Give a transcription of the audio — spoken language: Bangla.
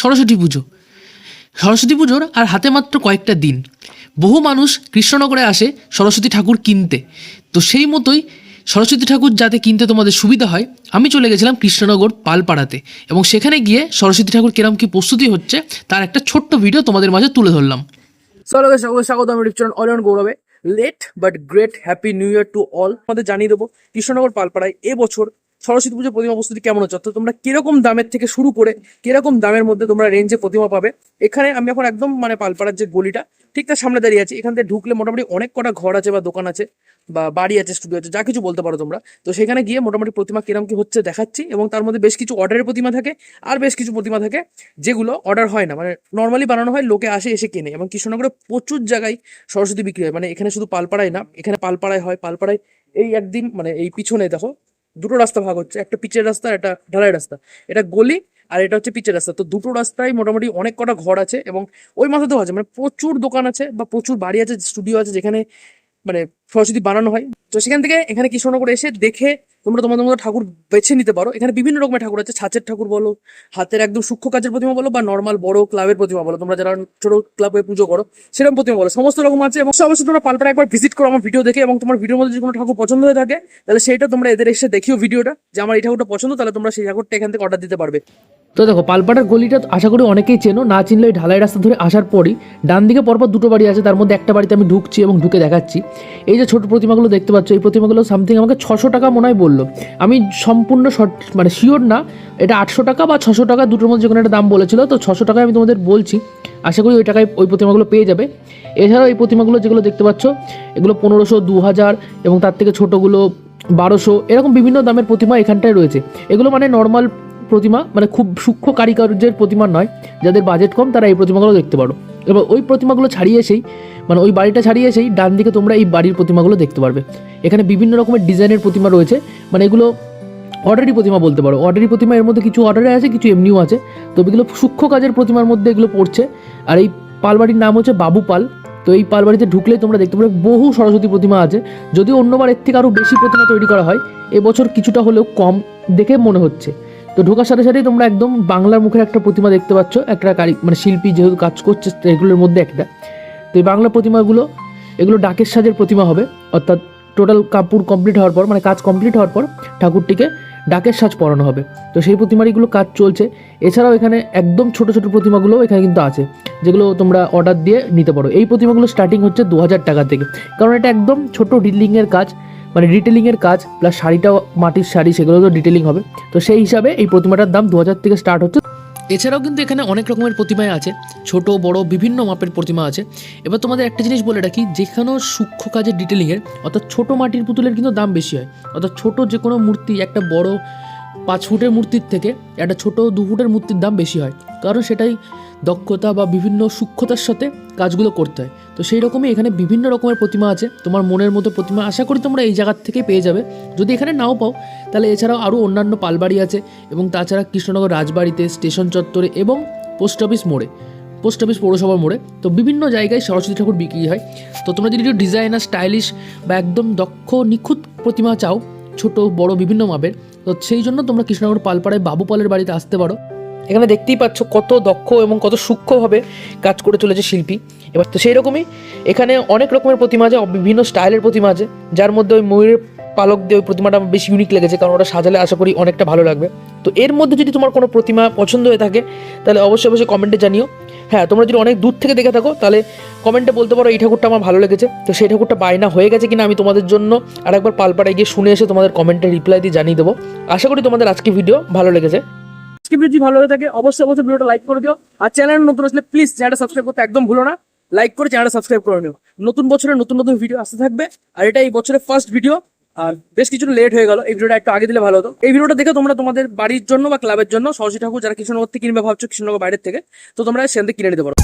সরস্বতী পুজো। সরস্বতী পুজোর আর হাতে মাত্র কয়েকটা দিন। বহু মানুষ কৃষ্ণনগরে আসে সরস্বতী ঠাকুর কিনতে। তো সেই মতোই সরস্বতী ঠাকুর যাতে কিনতে তোমাদের সুবিধা হয় আমি চলে গেছিলাম কৃষ্ণনগর পালপাড়াতে। এবং সেখানে গিয়ে সরস্বতী ঠাকুর কিরম কি প্রস্তুতি হচ্ছে তার একটা ছোট্ট ভিডিও তোমাদের মাঝে তুলে ধরলাম। Guys, স্বাগত। আমি গৌরবে। Late but great happy new year to all আমাদের জানিয়ে দেবো কৃষ্ণনগর পালপাড়ায় এবছর সরস্বতী পুজোর প্রতিমা প্রস্তুতি কেমন হচ্ছে? অর্থাৎ তোমরা কীরকম দামের থেকে শুরু করে কীরকম দামের মধ্যে তোমরা রেঞ্জে প্রতিমা পাবে? এখানে আমি এখন একদম মানে পালপাড়ার যে গলিটা, ঠিক তার সামনে দাঁড়িয়ে আছি। এখান থেকে ঢুকলে মোটামুটি অনেক কটা ঘর আছে বা দোকান আছে বা বাড়ি আছে স্টুডিও আছে, যা কিছু বলতে পারো তোমরা। তো সেখানে গিয়ে মোটামুটি প্রতিমা কিরম কি হচ্ছে দেখাচ্ছি এবং তার মধ্যে বেশ কিছু অর্ডারের প্রতিমা থাকে আর বেশ কিছু প্রতিমা থাকে যেগুলো অর্ডার হয় না। মানে নর্মালি বানানো হয়, লোকে আসে, এসে কেনে এবং কৃষ্ণনগরে প্রচুর জায়গায় সরস্বতী বিক্রি হয়। মানে এখানে শুধু পালপাড়ায় না, এখানে পালপাড়ায় হয়। পালপাড়ায় এই একদিন মানে এই পিছনে দেখো দুটো রাস্তা ভাগ হচ্ছে, একটা পিচের রাস্তা একটা ঢালাই রাস্তা। এটা গলি আর এটা হচ্ছে পিচের রাস্তা। তো দুটো রাস্তায় মোটামুটি অনেক কটা ঘর আছে এবং ওই মাথাতেও আছে মানে প্রচুর দোকান আছে বা প্রচুর বাড়ি আছে, স্টুডিও আছে যেখানে মানে সরস্বতী বানানো হয়। তো সেখান থেকে এখানে কৃষ্ণনগর এসে দেখে তোমরা তোমাদের মতো ঠাকুর বেছে নিতে পারো। এখানে বিভিন্ন রকমের ঠাকুর আছে। ছাঁচের ঠাকুর বলো, হাতের একদম সূক্ষ্ম কাজের প্রতিমা বলো বা নর্মাল বড় ক্লাবের প্রতিমা বলো। তোমরা যারা ছোট ক্লাবে পুজো করো, সেরকম প্রতিমা বলো। সমস্ত রকম আছে এবং অবশ্যই তোমরা পালপাড়া একবার ভিজিট করো আমার ভিডিও দেখে এবং তোমার ভিডিওর মধ্যে যদি কোনো ঠাকুর পছন্দ হয়ে থাকে, তাহলে সেইটা তোমরা এদের এসে দেখিও ভিডিওটা যে আমার এই ঠাকুরটা পছন্দ, তাহলে তোমরা সেই ঠাকুরটা এখান থেকে অর্ডার দিতে পারবে। তো দেখো, পালপাটার গলিটা আশা করি অনেকেই চেনো। না চিনলে ওই ঢালাই রাস্তা ধরে আসার পরই ডান দিকে পরপর দুটো বাড়ি আছে। তার মধ্যে একটা বাড়িতে আমি ঢুকছি এবং ঢুকে দেখাচ্ছি। এই যে ছোট প্রতিমাগুলো দেখতে পাচ্ছ, এই প্রতিমাগুলো সামথিং আমাকে ছশো টাকা মনে হয় আমি সম্পূর্ণ মানে শিওর না, এটা আটশো টাকা বা ছশো টাকা, দুটোর মধ্যে যে কোনো একটা দাম বলেছিল, তো ছশো টাকায় আমি তোমাদের বলছি, আশা করি ওই টাকায় ওই প্রতিমাগুলো পেয়ে যাবে। এছাড়াও এই প্রতিমাগুলো যেগুলো দেখতে পাচ্ছ, এগুলো পনেরোশো দু হাজার এবং তার থেকে ছোটোগুলো বারোশো, এরকম বিভিন্ন দামের প্রতিমা এখানটায় রয়েছে। এগুলো মানে নর্মাল প্রতিমা মানে খুব সূক্ষ্ম কারিকার্যের প্রতিমা নয়, যাদের বাজেট কম, তারা এই প্রতিমাগুলো দেখতে পারো। এবার ওই প্রতিমাগুলো ছাড়িয়ে এসেই মানে ওই বাড়িটা ছাড়িয়ে এসেই ডান দিকে তোমরা এই বাড়ির প্রতিমাগুলো দেখতে পারবে। এখানে বিভিন্ন রকমের ডিজাইনের প্রতিমা রয়েছে। মানে এগুলো অর্ডারি প্রতিমা বলতে পারো। অর্ডারি প্রতিমা এর মধ্যে কিছু অর্ডারে আছে, কিছু এমনিও আছে। তো এগুলো সূক্ষ্ম কাজের প্রতিমার মধ্যে এগুলো পড়ছে। আর এই পালবাড়ির নাম হচ্ছে বাবু পাল। তো এই পালবাড়িতে ঢুকলেই তোমরা দেখতে পাবে বহু সরস্বতী প্রতিমা আছে। যদিও অন্যবার এর থেকে আরও বেশি প্রতিমা তৈরি করা হয়, এবছর কিছুটা হলেও কম দেখে মনে হচ্ছে। তো ঢোকার সাথে সাথেই তোমরা একদম বাংলার মুখের একটা প্রতিমা দেখতে পাচ্ছ। একটা কারি মানে শিল্পী যেহেতু কাজ করছে এগুলোর মধ্যে একটা। তো এই বাংলা প্রতিমাগুলো, এগুলো ডাকের সাজের প্রতিমা হবে, অর্থাৎ টোটাল কাপড় কমপ্লিট হওয়ার পর মানে কাজ কমপ্লিট হওয়ার পর ঠাকুরটিকে ডাকের সাজ পরানো হবে। তো সেই প্রতিমারিগুলো কাজ চলছে। এছাড়াও এখানে একদম ছোট ছোট প্রতিমাগুলো এখানে কিন্তু আছে, যেগুলো তোমরা অর্ডার দিয়ে নিতে পারো। এই প্রতিমাগুলো স্টার্টিং হচ্ছে দু হাজার টাকা থেকে। কারণ এটা একদম ছোট ডিলিংয়ের কাজ মানে ডিটেলিংয়ের কাজ প্লাস শাড়িটাও মাটির শাড়ি সেগুলো তো ডিটেলিং হবে। তো সেই হিসাবে এই প্রতিমাটার দাম দু হাজার থেকে স্টার্ট হচ্ছে এছাড়াও কিন্তু এখানে অনেক রকমের প্রতিমায় আছে, ছোট, বড়, বিভিন্ন মাপের প্রতিমা আছে। এবার তোমাদের একটা জিনিস বলে রাখি, যেখানেও সূক্ষ্ম কাজের ডিটেলিংয়ের অর্থাৎ ছোট মাটির পুতুলের কিন্তু দাম বেশি হয়। অর্থাৎ ছোট যে কোনো মূর্তি, একটা বড় পাঁচ ফুটের মূর্তির থেকে একটা ছোট দু ফুটের মূর্তির দাম বেশি হয়। কারণ সেটাই দক্ষতা বা বিভিন্ন সূক্ষ্মতার সাথে কাজগুলো করতে হয়। তো সেই রকমই এখানে বিভিন্ন রকমের প্রতিমা আছে। তোমার মনের মতো প্রতিমা আশা করি তোমরা এই জায়গার থেকে পেয়ে যাবে। যদি এখানে নাও পাও, তাহলে এছাড়াও আরও অন্যান্য পালবাড়ি আছে এবং তাছাড়া কৃষ্ণনগর রাজবাড়িতে, স্টেশন চত্বরে এবং পোস্ট অফিস মোড়ে, পোস্ট অফিস পৌরসভার মোড়ে, তো বিভিন্ন জায়গায় সরস্বতী ঠাকুর বিক্রি হয়। তো তোমরা যদি একটু ডিজাইনার, স্টাইলিশ বা একদম দক্ষ, নিখুঁত প্রতিমা চাও, ছোট, বড়, বিভিন্ন মাপের, তো সেই জন্য তোমরা কৃষ্ণনগর পালপাড়ায় বাবু পালের বাড়িতে আসতে পারো। এখানে দেখতেই পাচ্ছ কত দক্ষ এবং কত সূক্ষ্মভাবে কাজ করে চলেছে শিল্পী। এবার তো সেই রকমই এখানে অনেক রকমের প্রতিমা আছে বিভিন্ন স্টাইলের প্রতিমা আছে, যার মধ্যে ওই ময়ূরের পালক দিয়ে ওই প্রতিমাটা বেশি ইউনিক লেগেছে, কারণ ওটা সাজালে আশা করি অনেকটা ভালো লাগবে। তো এর মধ্যে যদি তোমার কোনো প্রতিমা পছন্দ হয়ে থাকে, তাহলে অবশ্যই অবশ্যই কমেন্টে জানিও। হ্যাঁ তোমরা যদি অনেক দূর থেকে দেখে থাকো, তাহলে কমেন্টে বলতে পারো এই ঠাকুরটা আমার ভালো লেগেছে। তো সেই ঠাকুরটা বায়না হয়ে গেছে কিনা আমি তোমাদের জন্য আরেকবার পালপাড়ায় গিয়ে শুনে এসে তোমাদের কমেন্টে রিপ্লাই দিয়ে জানিয়ে দেবো। আশা করি তোমাদের আজকে ভিডিও ভালো লেগেছে। আজকে ভিডিও ভালো হয়ে থাকে, অবশ্যই অবশ্যই ভিডিওটা লাইক করে দিও। আর চ্যানেল নতুন আসলে প্লিজ চ্যানেলটা সাবস্ক্রাইব করতে একদম ভুলো না। লাইক করে চ্যানেলটা সাবস্ক্রাইব করে নিও। নতুন বছরে নতুন নতুন ভিডিও আসতে থাকবে। আর এটা এই বছরের ফার্স্ট ভিডিও আর বেশ কিছু লেট হয়ে গেল। এই ভিডিওটা একটু আগে দিলে ভালো হতো। এই ভিডিওটা দেখে তোমরা তোমাদের বাড়ির জন্য বা ক্লাবের জন্য সরস্বতী ঠাকুর যারা কৃষ্ণনগর থেকে কিনবে ভাবছ, কৃষ্ণনগর বাইরের থেকে, তো তোমরা সেখান থেকে কিনে নিতে পারো।